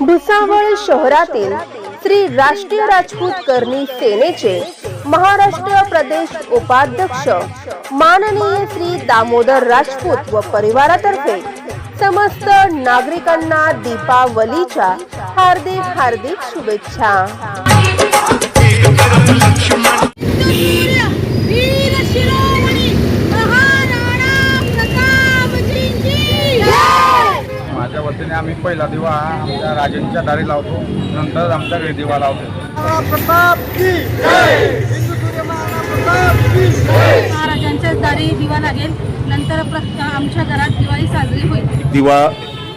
भुसावळ शहरातील श्री राष्ट्रीय राजपूत करणी सेनेचे महाराष्ट्र प्रदेश उपाध्यक्ष माननीय श्री दामोदर राजपूत व परिवारातर्फे समस्त नागरिकांना दीपावलीच्या हार्दिक हार्दिक शुभेच्छा. पहिला दिवा आमच्या राजांच्या दारी लावतो. नंतर आमच्या घरी दिवा लावतो. महाराजांच्याच दारी दिवा लागेल. नंतर प्रत- आमच्या घरात दिवाळी साजरी होईल. दिवा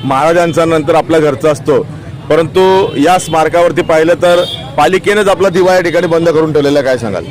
महाराजांचा नंतर आपल्या घरचा असतो. परंतु या स्मारकावरती पाहिलं तर पालिकेनेच आपला दिवा या ठिकाणी बंद करून ठेवलेला काय सांगाल?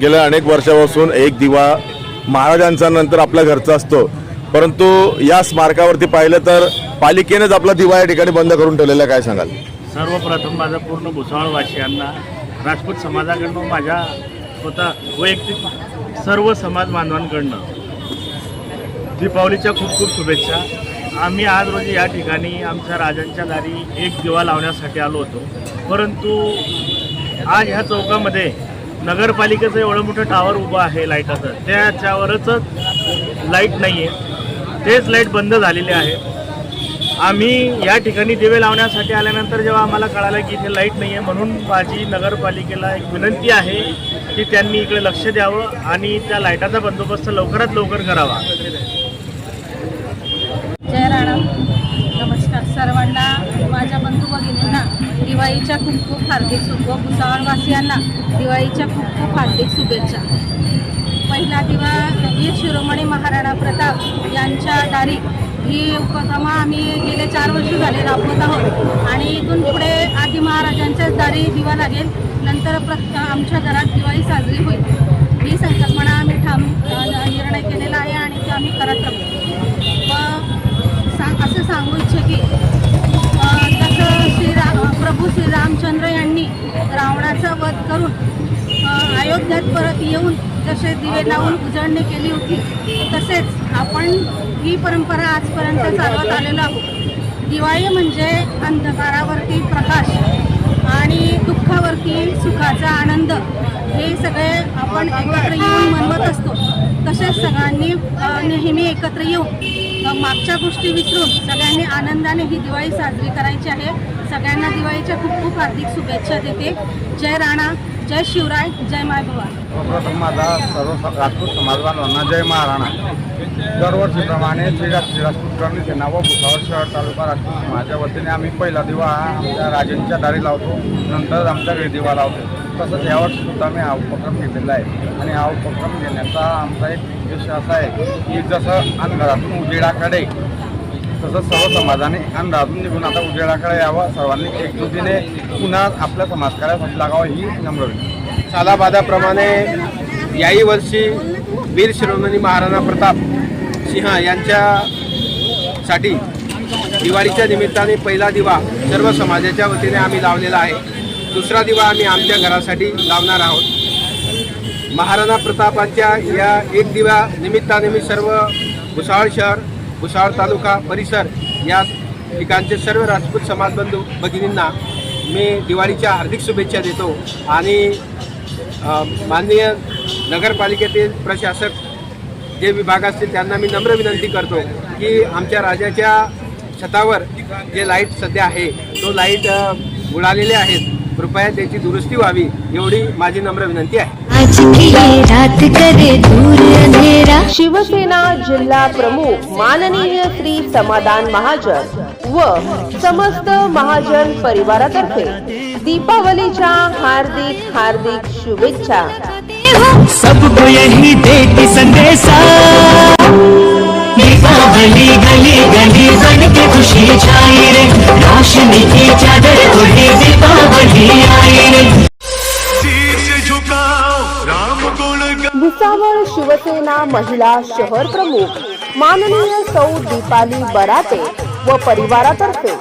गेल्या अनेक वर्षापासून एक दिवा महाराजांचा नंतर आपल्या घरचा असतो. परंतु या स्मारकावरती पाहिलं तर पालिकेनेच आपला दिवा या ठिकाणी बंद करून ठेवलेला काय सांगाल? सर्वप्रथम माझं पूर्ण भुसावळवासियांना राजपूत समाजाकडनं माझ्या स्वतः वैयक्तिक सर्व समाज बांधवांकडनं दीपावलीच्या खूप खूप शुभेच्छा. आम्ही आज रोजी या ठिकाणी आमच्या राजांच्या दारी एक दिवा लावण्यासाठी आलो होतो. परंतु आज ह्या चौकामध्ये नगरपालिकेचं एवढं मोठं टावर उभं आहे लाईटाचं त्याच्यावरच लाइट नाही आहे तेच लाइट बंद झालेले आहे. आम्ही या ठिकाणी दिवे लावण्यासाठी आल्यानंतर जेव्हा आम्हाला कळालं की इथे लाइट नाही आहे म्हणून माझी नगरपालिकेला एक विनंती आहे की त्यांनी इकडे लक्ष द्यावं आणि त्या लाईटाचा बंदोबस्त लवकरात लवकर करावा. जय राणा. नमस्कार. सर्वांना माझ्या बंधू भगिनींना दिवाळीच्या खूप खूप हार्दिक शुभ व भुसावळवासियांना दिवाळीच्या खूप खूप हार्दिक शुभेच्छा. पहिला दिवा वीर शिरोमणी महाराणा प्रताप यांच्या दारी. ही उपक्रमा आम्ही गेले चार वर्ष झाले राबवत आहोत. आणि इथून पुढे आधी महाराजांच्याच दारी दिवा लागेल. नंतर प्रत आमच्या घरात दिवाळी साजरी होईल. ही संकल्पना आम्ही ठाम निर्णय केलेला आहे आणि ते आम्ही करत राहू व सांग असं सांगू इच्छे की राज्यात परत येऊन जसे दिवे लावून उजळणी केली होती तसेच आपण ही परंपरा आजपर्यंत चालवत आलेलो आहोत. दिवाळी म्हणजे अंधकारावरती प्रकाश आणि दुःखावरती सुखाचा आनंद. हे सगळे आपण एकत्र येऊन मनवत असतो. तसेच सगळ्यांनी नेहमी एकत्र येऊन मागच्या गोष्टी विसरून सगळ्यांनी आनंदाने ही दिवाळी साजरी करायची आहे. सगळ्यांना दिवाळीच्या खूप खूप हार्दिक शुभेच्छा देते. जय राणा. जय शिवराय जय माय भवानी माझा सर्व राजपूत समाज बांधवांना जय महाराणा. दरवर्षीप्रमाणे श्री राजपूत करणे सेना व भुसावळ शहर तालुका राजपूत समाजाच्या वतीने आम्ही पहिला दिवा आमच्या राजेंच्या दारी लावतो नंतर आमच्या घरी दिवा लावतो. तसंच यावर्षी सुद्धा मी हा उपक्रम घेतलेला आहे. आणि हा उपक्रम घेण्याचा आमचा एक उद्देश असा आहे की जसं अंधारातून उजेडाकडे तसंच सर्व समाजाने अंदाजून निघून आता उजेडाकडे यावं सर्वांनी एकजुटीने पुन्हा आपल्या समाजकार्यासाठी लागावं ही नम्र विनंती. सालाबादाप्रमाणे याही वर्षी वीर शिरोमणी महाराणा प्रताप सिंह यांच्यासाठी दिवाळीच्या निमित्ताने पहिला दिवा सर्व समाजाच्या वतीने आम्ही लावलेला आहे दुसरा दिवा आम्ही आमच्या घरासाठी लावणार आहोत महाराणा प्रतापांच्या या एक दिवा निमित्ताने मी सर्व भुसावळ शहर भुसावळ तालुका परिसर या ठिकाणचे सर्व राजपूत समाजबंधू भगिनींना मी दिवाळीच्या हार्दिक शुभेच्छा देतो. आणि माननीय नगरपालिकेतील प्रशासक जे विभाग असतील त्यांना मी नम्र विनंती करतो की आमच्या राजाच्या छतावर जे लाइट सध्या आहे तो लाइट बुडालेले उडालेले आहेत. कृपया त्याची दुरुस्ती व्हावी एवढी माझी नम्र विनंती आहे. आज की ये रात करे दूर अंधेरा. शिवसेना जिल्हा प्रमुख माननीय श्री समाधान महाजन व समस्त महाजन परिवारातर्फे दीपावलीच्या हार्दिक हार्दिक शुभेच्छा. सबको यही देती संदेशा. दीपावली गली गली बन के खुशी छाई रे. रोशनी की चादर ओढ़े दीपावली आई रे. शिवसेना महिला शहर प्रमुख माननीय सौ दीपाली बराते व परिवारातर्फे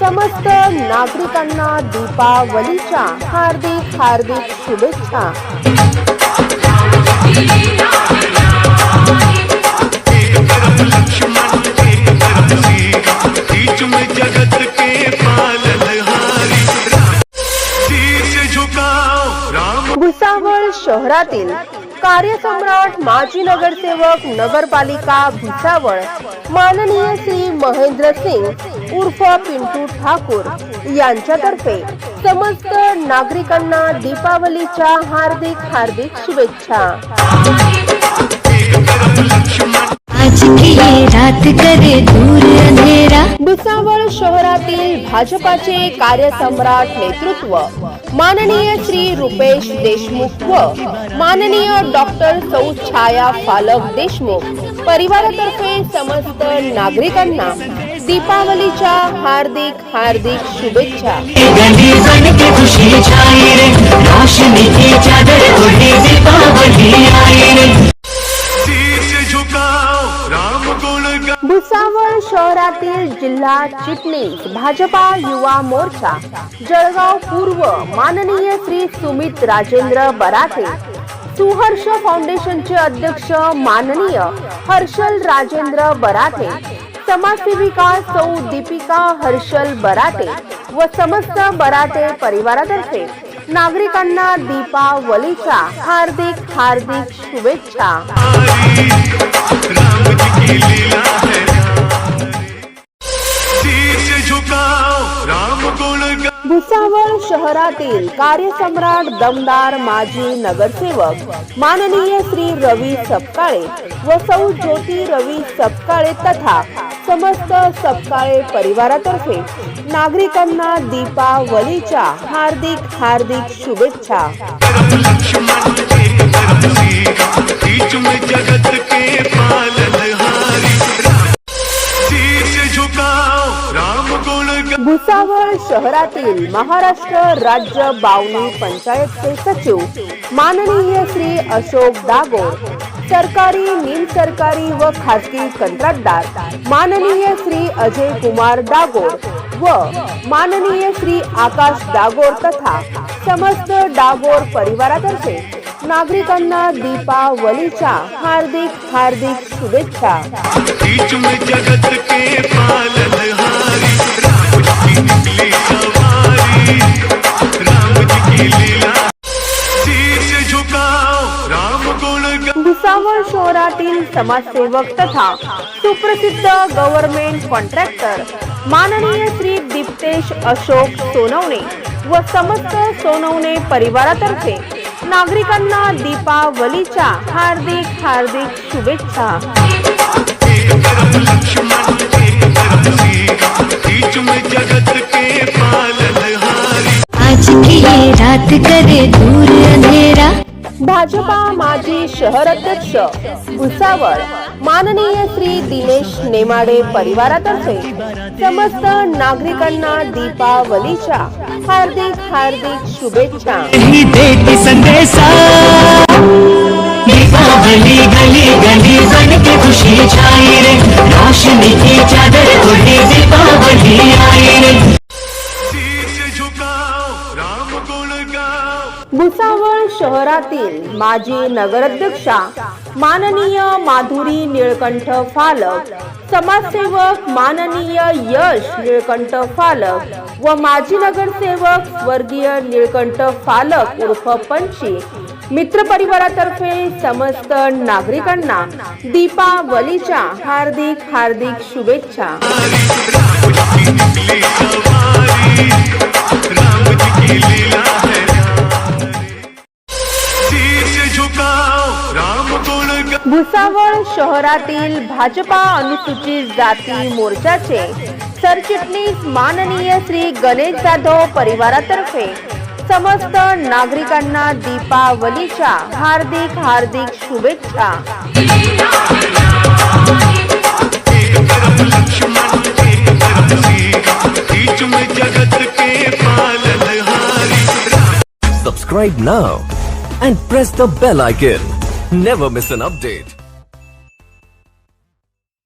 समस्त नागरिकांना दीपावलीच्या हार्दिक हार्दिक शुभेच्छा. भुसावळ शहरातील कार्यसम्राट माजी नगरसेवक नगरपालिका भुसावळ माननीय श्री महेंद्र सिंग उर्फ पिंटू ठाकूर यांच्यातर्फे समस्त नागरिकांना दीपावलीच्या हार्दिक हार्दिक शुभेच्छा. रात करे दूर अंधेरा. भुसावळ शहरातील भाजपाचे कार्यसम्राट नेतृत्व माननीय श्री रुपेश देशमुख व माननीय डॉक्टर सौ छाया फालक देशमुख परिवारातर्फे समस्त नागरिकांना दीपावलीच्या हार्दिक हार्दिक शुभेच्छा. भुसावळ शहरातील जिल्हा चिटणीस भाजपा युवा मोर्चा जळगाव पूर्व माननीय श्री सुमित राजेंद्र बराटे सुहर्ष फाउंडेशनचे अध्यक्ष माननीय हर्षल राजेंद्र बराटे समाजसेविका सौ दीपिका हर्षल बराटे व समस्त बराटे परिवारातर्फे नागरिकांना दीपावलीच्या हार्दिक हार्दिक शुभेच्छा. भुसावळ शहरातील कार्यसम्राट दमदार माजी नगरसेवक माननीय श्री रवी सपकाळे व सौ ज्योती रवी सपकाळे तथा समस्त सपकाळे परिवारातर्फे नागरिकांना दीपावलीच्या हार्दिक हार्दिक शुभेच्छा. शहरातील महाराष्ट्र राज्य बावणी पंचायतचे सचिव माननीय श्री अशोक दागोर सरकारी निमसरकारी व खासगी कंत्राटदार माननीय श्री अजय कुमार दागोर व माननीय श्री आकाश दागोर तथा समस्त डागोर परिवारातर्फे नागरिकांना दीपावलीच्या हार्दिक हार्दिक शुभेच्छा. भुसावळ शहरातील समाजसेवक तथा सुप्रसिद्ध गव्हर्नमेंट कॉन्ट्रॅक्टर माननीय श्री दीप्तेश अशोक सोनवणे व समस्त सोनवणे परिवारातर्फे नागरिकांना दीपावलीच्या हार्दिक हार्दिक शुभेच्छा. आज की रात करे दूर अंधेरा भाजपा माजी शहर अध्यक्ष भुसावळ माननीय श्री दिनेश नेमाडे परिवारातर्फे समस्त नागरिकांना दीपावलीच्या हार्दिक हार्दिक शुभेच्छा. यही देती दीपावली गली गली बन की खुशी छाई रे. रोशनी की चादर ओढ़े दीपावली आई रे. भुसावळ शहरातील माजी नगराध्यक्षा माननीय माधुरी निळकंठ फालक समाजसेवक माननीय यश निळकंठ फालक व माजी नगरसेवक स्वर्गीय निळकंठ फालक उर्फ पंची मित्र परिवारातर्फे समस्त नागरिकांना दीपावलीच्या हार्दिक हार्दिक शुभेच्छा. भुसावळ शहरातील भाजपा अनुसूचित जाती मोर्चाचे सरचिटणीस माननीय श्री गणेश जाधव परिवारातर्फे समस्त नागरिकांना दीपावलीच्या हार्दिक हार्दिक शुभेच्छा एक Subscribe now and press the bell icon. Never miss an update.